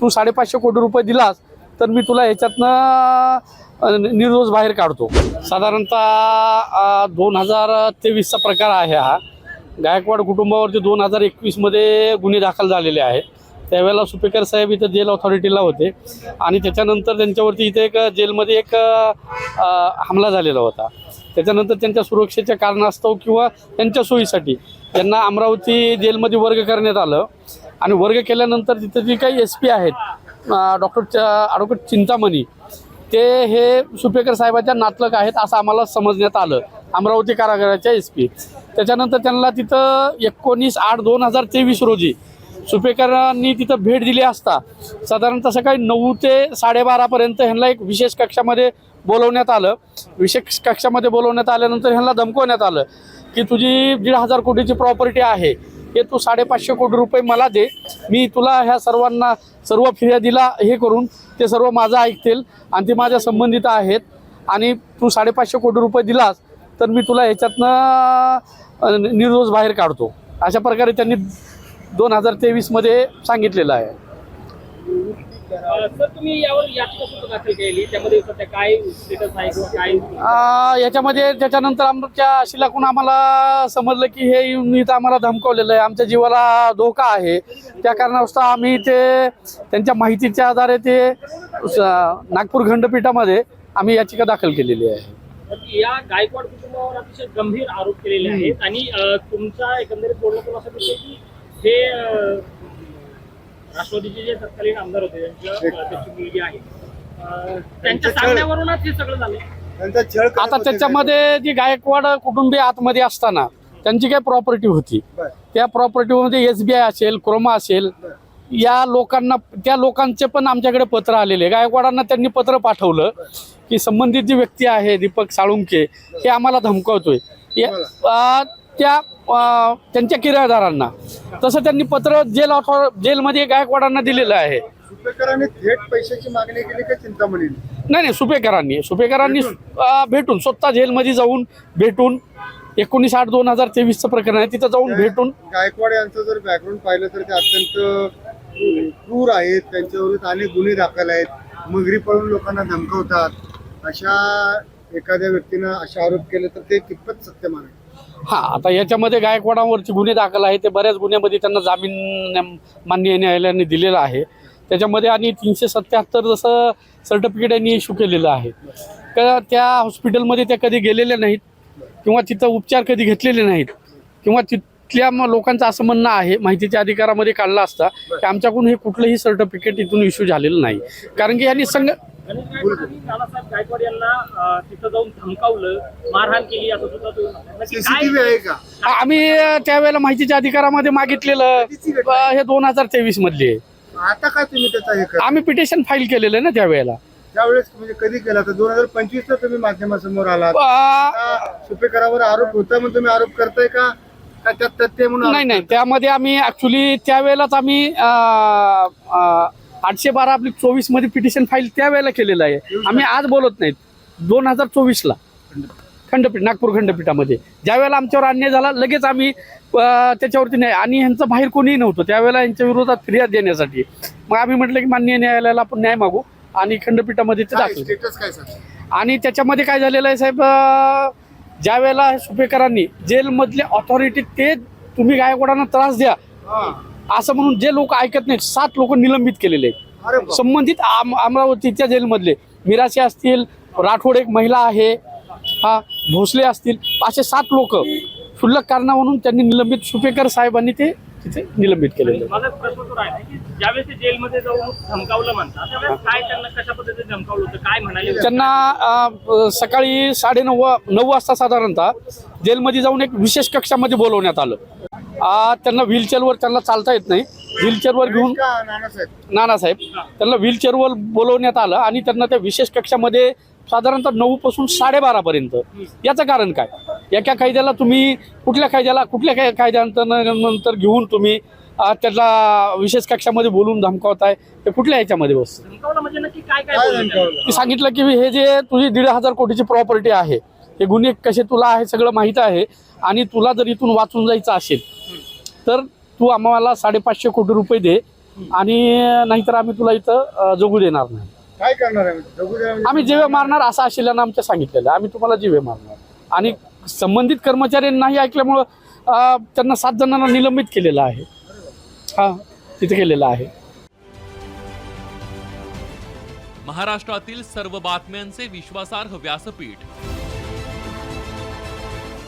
तू साडेपाचशे कोटी रुपये दिलास तर मी तुला ह्याच्यातनं निर्दोष बाहेर काढतो. साधारणतः दोन हजार तेवीसचा प्रकार आहे हा. गायकवाड कुटुंबावरती दोन हजार एकवीसमध्ये गुन्हे दाखल झालेले आहे त्यावेळेला सुपेकर साहेब इथं जेल ऑथॉरिटीला होते. आणि त्याच्यानंतर त्यांच्यावरती इथे एक जेलमध्ये एक हमला झालेला होता. त्याच्यानंतर त्यांच्या सुरक्षेच्या कारणास्तव किंवा त्यांच्या सोयीसाठी त्यांना अमरावती जेलमध्ये वर्ग करण्यात आलं. आणि वर्ग केल्यानंतर तिथे जी काही एस पी आहेत डॉक्टर ॲडव्होकेट चिंतामणी ते हे सुपेकर साहेबाच्या नातलक आहेत असं आम्हाला समजण्यात आलं. अमरावती कारागृहाच्या एस पी. त्याच्यानंतर त्यांना तिथं एकोणीस आठ दोन हजार तेवीस रोजी सुपेकरांनी तिथं भेट दिली असता. साधारणतः सकाळी नऊ ते साडेबारापर्यंत ह्यांना एक विशेष कक्षामध्ये बोलवण्यात आलं. विशेष कक्षामध्ये बोलवण्यात आल्यानंतर ह्यांना धमकवण्यात आलं की तुझी दीड हजार कोटीची प्रॉपर्टी आहे. हे तू साडेपाचशे कोटी रुपये मला दे. मी तुला ह्या सर्वांना सर्व फिर्यादीला हे करून ते सर्व माझं ऐकतील आणि ते माझ्या संबंधित आहेत. आणि तू साडेपाचशे कोटी रुपये दिलास तर मी तुला ह्याच्यातनं निर्दोष बाहेर काढतो. अशा प्रकारे त्यांनी दोन हजार तेवीसमध्ये सांगितलेलं आहे. सर तुम्ही यावर याचिका सुद्धा दाखल केली त्यामध्ये सध्या काय स्टेटस आहे किंवा काय आ, याच्यामध्ये त्याच्यानंतर आमच्या शिलाकून आम्हाला समजलं की हे इथं आम्हाला धमकवलेलं आहे. आमच्या जीवाला धोका आहे. त्या कारणास्तव आम्ही ते त्यांच्या माहितीच्या आधारे ते स- नागपूर खंडपीठामध्ये आम्ही याचिका दाखल केलेली आहे. या गायकवाड कुटुंबावर अतिशय गंभीर आरोप केलेले आहेत. आणि अ, तुमचा एकंदरीत बोलण्यातून असं दिसतंय की हे अ, राष्ट्रवादीचे जे तत्कालीन आमदार होते त्याची मुलगी आहे. त्यांच्या सांगण्यावरूनच हे सगळं झालं आता त्याच्यामध्ये जी गायकवाड कुटुंबीय आतमध्ये असताना त्यांची काही प्रॉपर्टी होती. त्या प्रॉपर्टीमध्ये एस बी आय असेल क्रोमा असेल या लोकांना त्या लोकांचे पण आमच्याकडे पत्र आलेले. गायकवाडांना त्यांनी पत्र पाठवलं की संबंधित जी व्यक्ती आहे दीपक साळुंके हे आम्हाला धमकावतोय. त्या त्यांच्या किरायदारांना. तसं त्यांनी पत्र जेल ऑथॉर जेलमध्ये गायकवाडांना दिलेलं आहे. सुपेकरांनी थेट पैशाची मागणी केली का चिंतामणीने नाही नाही सुपेकरांनी. सुपेकरांनी भेटून स्वतः जेलमध्ये जाऊन भेटून एकोणीस आठ दोन हजार तेवीसचं प्रकरण आहे तिथं जाऊन भेटून गायकवाड यांचं जर बॅकग्राऊंड पाहिलं तर ते अत्यंत क्रूर आहेत. त्यांच्यावर अनेक गुन्हे दाखल आहेत. मगरी पळून लोकांना धमकवतात. अशा एखाद्या व्यक्तीनं असे आरोप केले तर ते कितपत सत्य माने हा आता याच्यामध्ये गायकवाडांवरचे गुन्हे दाखल आहे ते बऱ्याच गुन्ह्यामध्ये त्यांना जामीन मान्य न्यायालयाने दिलेला आहे. त्याच्यामध्ये आणि तीनशे सत्याहत्तर जसं सर्टिफिकेट यांनी इश्यू केलेलं आहे. का त्या हॉस्पिटलमध्ये त्या कधी गेलेल्या नाहीत किंवा तिथं उपचार कधी घेतलेले नाहीत किंवा तिथल्या लोकांचं असं म्हणणं आहे माहितीच्या अधिकारामध्ये काढला असता की आमच्याकडून हे कुठलंही सर्टिफिकेट इथून इश्यू झालेलं नाही. कारण की यांनी संघ नानासाहेब गायकवाड यांना अ, तिथं जाऊन धमकावलं मारहाण केली असं सुद्धा. नक्की काय आहे का? आम्ही त्यावेळेला माहितीच्या अधिकारामध्ये मागितलेलं अं, हे दोन हजार तेवीस मधले आहे. आता काय तुम्ही त्याचा हे करा आम्ही पिटिशन फाईल केलेलं आहे ना त्यावेळेला. त्यावेळेस म्हणजे कधी केला? तर दोन हजार पंचवीस ला तुम्ही माध्यमासमोर आलात. आ, आता सुपेकरावर आरोप होता म्हणून तुम्ही आरोप करताय का? का त्यात तथ्य म्हणून नाही नाही त्यामध्ये आम्ही ऍक्च्युली त्यावेळेलाच आम्ही आठशे बारा आपली चोवीसमध्ये पिटिशन फाईल त्यावेळेला केलेलं आहे. आम्ही आज बोलत नाहीत. दोन हजार चोवीसला. खंडपीठ नागपूर खंडपीठामध्ये. ज्यावेळेला आमच्यावर अन्याय झाला लगेच आम्ही त्याच्यावरती नाही आणि ह्यांचं बाहेर कोणीही नव्हतं. त्यावेळेला यांच्या विरोधात फिर्याद देण्यासाठी. मग आम्ही म्हटलं की माननीय न्यायालयाला आपण न्याय मागू आणि खंडपीठामध्ये ते दाखल आणि त्याच्यामध्ये काय झालेलं आहे साहेब ज्या वेळेला सुपेकरांनी जेलमधले ऑथॉरिटी ते तुम्ही गायकवाडांना त्रास द्या. असं म्हणून जे लोक ऐकत नाहीत सात लोक निलंबित केलेले आहेत. संबंधित आम अमरावतीच्या जेलमधले मिराशी असतील राठोड एक महिला आहे हा भोसले असतील असे सात लोक क्षुल्लक कारणावरून त्यांनी निलंबित सुपेकर साहेबांनी ते तिथे निलंबित केलेले आहे. माझा प्रश्न तो आहे की ज्यावेळेस ते जेलमध्ये जाऊन धमकावलं म्हणतात त्यावेळेस काय त्यांना कशा पद्धतीने धमकावलं होतं काय म्हणाले होते? त्यांना सकाळी साडेनऊ वा- नऊ वाजता साधारणतः जेलमध्ये जाऊन एक विशेष कक्षामध्ये बोलवण्यात आलं त्यांना व्हीलचेअरवर त्यांना चालता येत नाही. व्हीलचेअरवर घेऊन नानासाहेब नानासाहेब. त्यांना व्हीलचेअरवर बोलवण्यात आलं आणि त्यांना त्या विशेष कक्षामध्ये साधारणतः नऊ पासून साडेबारापर्यंत. याचं कारण काय? एका कायद्याला तुम्ही कुठल्या कायद्याला कुठल्या काय कायद्यानंतर नंतर घेऊन तुम्ही त्याला विशेष कक्षामध्ये बोलून धमकावताय? ते कुठल्या याच्यामध्ये बसतं? धमकावलं म्हणजे मी सांगितलं की हे जे तुझी दीड हजार कोटीची प्रॉपर्टी आहे हे गुन्हे कसे तुला आहे सगळं माहीत आहे आणि तुला जर इथून वाचून जायचं असेल तर तू आम्हाला साडेपाचशे कोटी रुपये दे आणि नाहीतर आम्ही तुला इथं जगू देणार नाही. काय करणार आहे? म्हणजे- आम्ही जीवे मारणार असं आशिल्यानं आमच्या सांगितलेलं आहे. आम्ही तुम्हाला जीवे मारणार. आणि संबंधित कर्मचाऱ्यांनी नाही ऐकल्यामुळं त्यांना सात जणांना निलंबित केलेलं आहे. हा तिथे केलेलं आहे. महाराष्ट्रातील सर्व बातम्यांचे विश्वासार्ह व्यासपीठ.